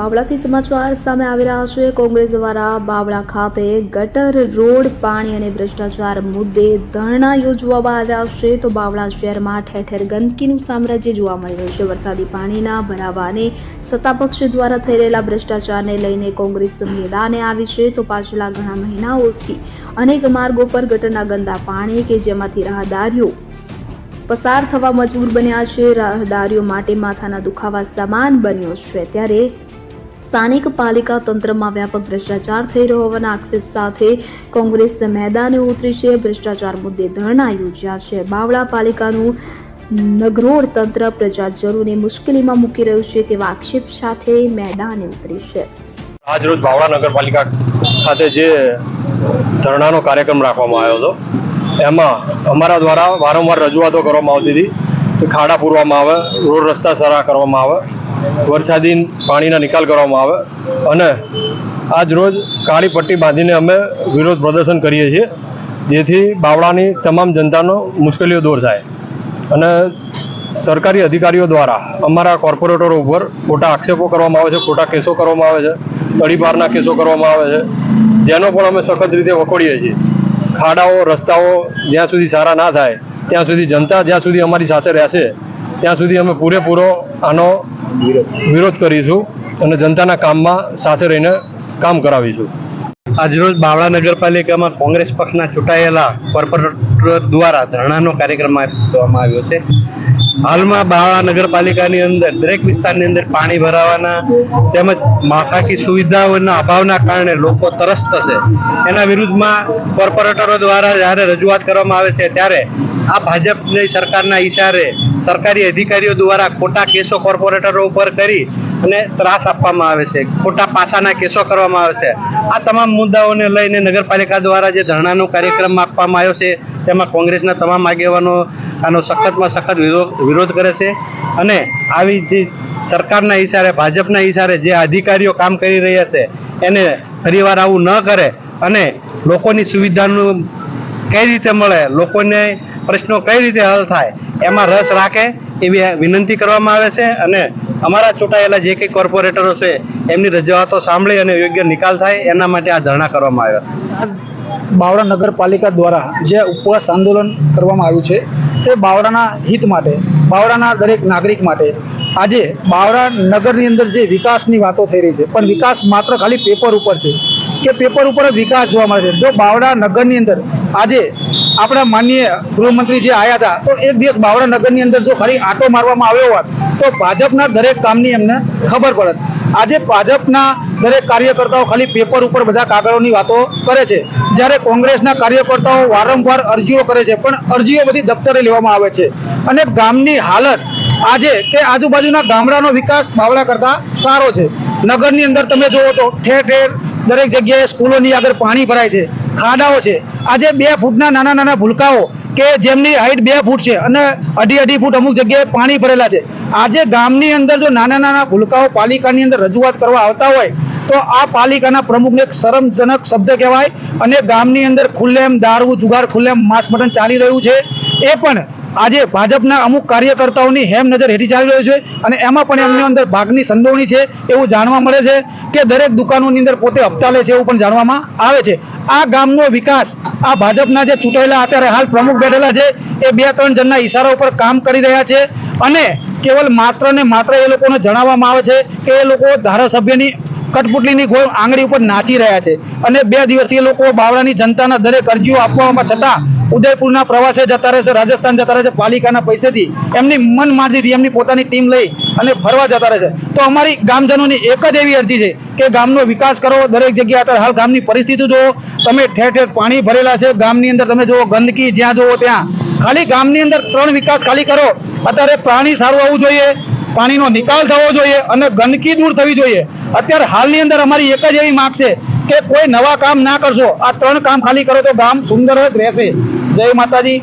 બાવળાથી સમાચાર સામે આવી રહ્યા છે. કોંગ્રેસ દ્વારા બાવળા ખાતે ગટર રોડ પાણી અને ભ્રષ્ટાચાર મુદ્દે ધરણા યોજવામાં આવ્યા છે. તો બાવળા શહેરમાં ઠેર ઠેર ગંદકીનું સામ્રાજ્ય જોવા મળી રહ્યું છે. વરસાદી પાણીના ભરાવાને સત્તાપક્ષ દ્વારા થઈ રહેલા ભ્રષ્ટાચારને લઈને કોંગ્રેસ મેદાને આવી છે. તો પાછલા ઘણા મહિનાઓથી અનેક માર્ગો પર ગટરના ગંદા પાણી કે જેમાંથી રાહદારીઓ પસાર થવા મજબૂર બન્યા છે. રાહદારીઓ માટે માથાના દુખાવા સમાન બન્યો છે. ત્યારે સ્થાનિક પાલિકા તંત્રમાં વ્યાપક ભ્રષ્ટાચાર થઈ રહ્યો હોવાના આક્ષેપ સાથે કોંગ્રેસ મેદાને ઉતરી છે. ભ્રષ્ટાચાર મુદ્દે ધરણા યોજ્યા છે. બાવળા પાલિકાનું નગરોળ તંત્ર પ્રજાજનોને મુશ્કેલીમાં મૂકી રહ્યું છે તેવા આક્ષેપ સાથે મેદાને ઉતરી છે. આજરોજ બાવળા નગરપાલિકા ખાતે જે ધરણાનો કાર્યક્રમ રાખવામાં આવ્યો હતો, એમાં અમારા દ્વારા વારંવાર રજૂઆતો કરવામાં આવતી હતી કે ખાડા પૂરવામાં આવે, રોડ રસ્તા સારા કરવામાં આવે વરસાદી પાણીના નિકાલ કરવામાં આવે. અને આજ રોજ કાળી પટ્ટી બાંધીને અમે વિરોધ પ્રદર્શન કરીએ છીએ, જેથી બાવળાની તમામ જનતાનો મુશ્કેલીઓ દૂર થાય. અને સરકારી અધિકારીઓ દ્વારા અમારા કોર્પોરેટરો ઉપર ખોટા આક્ષેપો કરવામાં આવે છે, ખોટા કેસો કરવામાં આવે છે, તડીપારના કેસો કરવામાં આવે છે, જેનો પણ અમે સખત રીતે વખોડીએ છીએ. ખાડાઓ, રસ્તાઓ જ્યાં સુધી સારા ના થાય, ત્યાં સુધી જનતા જ્યાં સુધી અમારી સાથે રહેશે, ત્યાં સુધી અમે પૂરેપૂરો આનો વિરોધ કરીશું અને જનતાના કામમાં સાથે રહીને કામ કરાવીશું. આજરોજ બાવળા નગરપાલિકામાં કોંગ્રેસ પક્ષના ચૂંટાયેલા કોર્પોરેટર દ્વારા ધરણાનો કાર્યક્રમ આપવામાં આવ્યો છે. હાલમાં બાવળા નગરપાલિકાની અંદર દરેક વિસ્તારની અંદર પાણી ભરાવાના તેમજ માળખાકીય સુવિધાઓના અભાવના કારણે લોકો તરસ્ત છે. એના વિરુદ્ધમાં કોર્પોરેટરો દ્વારા જ્યારે રજૂઆત કરવામાં આવે છે ત્યારે આ ભાજપની સરકારના ઈશારે સરકારી અધિકારીઓ દ્વારા ખોટા કેસો કોર્પોરેટરો ઉપર કરી અને ત્રાસ આપવામાં આવે છે. ખોટા પાસાના કેસો કરવામાં આવે છે. આ તમામ મુદ્દાઓને લઈને નગરપાલિકા દ્વારા જે ધરણાનો કાર્યક્રમ આપવામાં આવ્યો છે, તેમાં કોંગ્રેસના તમામ આગેવાનો આનો સખતમાં સખત વિરોધ કરે છે. અને આવી જે સરકારના ઈશારે, ભાજપના ઇશારે જે અધિકારીઓ કામ કરી રહ્યા છે, એને ફરીવાર આવું ન કરે અને લોકોની સુવિધાનું કઈ રીતે મળે, લોકોને પ્રશ્નો કઈ રીતે હલ થાય, એમાં રસ રાખે એવી વિનંતી કરવામાં આવે છે. અને અમારા ચૂંટાયેલા જે કંઈ કોર્પોરેટરો છે, એમની રજૂઆતો સાંભળી અને યોગ્ય નિકાલ થાય, એના માટે આ ધરણા કરવામાં આવ્યા આજ બાવળા નગરપાલિકા દ્વારા જે ઉપવાસ આંદોલન કરવામાં આવ્યું છે, તે બાવળાના હિત માટે, બાવળાના દરેક નાગરિક માટે આજે બાવળા નગરની અંદર જે વિકાસની વાતો થઈ રહી છે, પણ વિકાસ માત્ર ખાલી પેપર ઉપર છે, કે પેપર ઉપર વિકાસ જોવા મળે છે. જો બાવળા નગરની અંદર આજે આપણા માનનીય ગૃહમંત્રી જે આવ્યા હતા, તો એક દિવસ બાવળા નગરની અંદર જો ખાલી આંટો મારવામાં આવ્યો હોત તો ભાજપના દરેક કામની એમને ખબર પડત આજે ભાજપના દરેક કાર્યકર્તાઓ ખાલી પેપર ઉપર બધા કાગળોની વાતો કરે છે. જ્યારે કોંગ્રેસના કાર્યકર્તાઓ વારંવાર અરજીઓ કરે છે, પણ અરજીઓ બધી દફતરે લેવામાં આવે છે. અને ગામની હાલત આજે કે આજુબાજુના ગામડાનો વિકાસ બાવળા કરતા સારો છે. નગરની અંદર તમે જુઓ તો ઠેર ઠેર દરેક જગ્યાએ સ્કૂલોની આગળ પાણી ભરાય છે, ખાડાઓ છે. આજે બે ફૂટના નાના નાના ભૂલકાઓ કે જેમની હાઈટ બે ફૂટ છે અને અઢી અઢી ફૂટ અમુક જગ્યાએ પાણી ભરેલા છે. આજે ગામની અંદર જો નાના નાના ભૂલકાઓ પાલિકાની અંદર રજૂઆત કરવા આવતા હોય, તો આ પાલિકાના પ્રમુખને એક શરમજનક શબ્દ કહેવાય અને ગામની અંદર ખુલ્લેમ, દારૂ, જુગાર, ખુલ્લેમ, માંસ મટન ચાલી રહ્યું છે. એ પણ આજે ભાજપના અમુક કાર્યકર્તાઓની હેમ નજર હેઠી ચાલી રહ્યું છે અને એમાં પણ એમની અંદર ભાગની સંડોવણી છે એવું જાણવા મળે છે કે દરેક દુકાનોની અંદર પોતે હપ્તા લે છે એવું પણ જાણવામાં આવે છે. આ ગામનો વિકાસ, આ ભાજપના જે ચૂંટાયેલા અત્યારે હાલ પ્રમુખ બેઠેલા છે, એ બે ત્રણ જણના ઈશારા ઉપર કામ કરી રહ્યા છે અને કેવલ માત્ર ને માત્ર એ લોકોને જણાવવામાં આવે છે કે એ લોકો ધારાસભ્યની કટપુટલીની ગોળ આંગળી ઉપર નાચી રહ્યા છે. અને બે દિવસથી એ લોકો બાવળાની જનતાના દરેક અરજીઓ આપવામાં છતાં ઉદયપુરના પ્રવાસે જતા રહેશે, રાજસ્થાન જતા રહેશે, પાલિકાના પૈસેથી. એમની મન મારજીથી એમની પોતાની ટીમ લઈ અને ફરવા જતા રહેશે. તો અમારી ગામજનોની એક જ એવી અરજી છે કે ગામનો વિકાસ કરો, દરેક જગ્યાએ અત્યારે હાલ ગામની પરિસ્થિતિ જુઓ. તમે ઠેર ઠેર પાણી ભરેલા છે, ગામની અંદર તમે જુઓ, ગંદકી જ્યાં જુઓ ત્યાં. ખાલી ગામની અંદર ત્રણ વિકાસ ખાલી કરો. અત્યારે પાણી સારું આવવું જોઈએ, પાણીનો નિકાલ થવો જોઈએ અને ગંદકી દૂર થવી જોઈએ. અત્યારે હાલની અંદર અમારી એક જ એવી માગ છે કે કોઈ નવા કામ ના કરશો. આ ત્રણ કામ ખાલી કરો તો ગામ સુંદર જ રહેશે. જય માતાજી.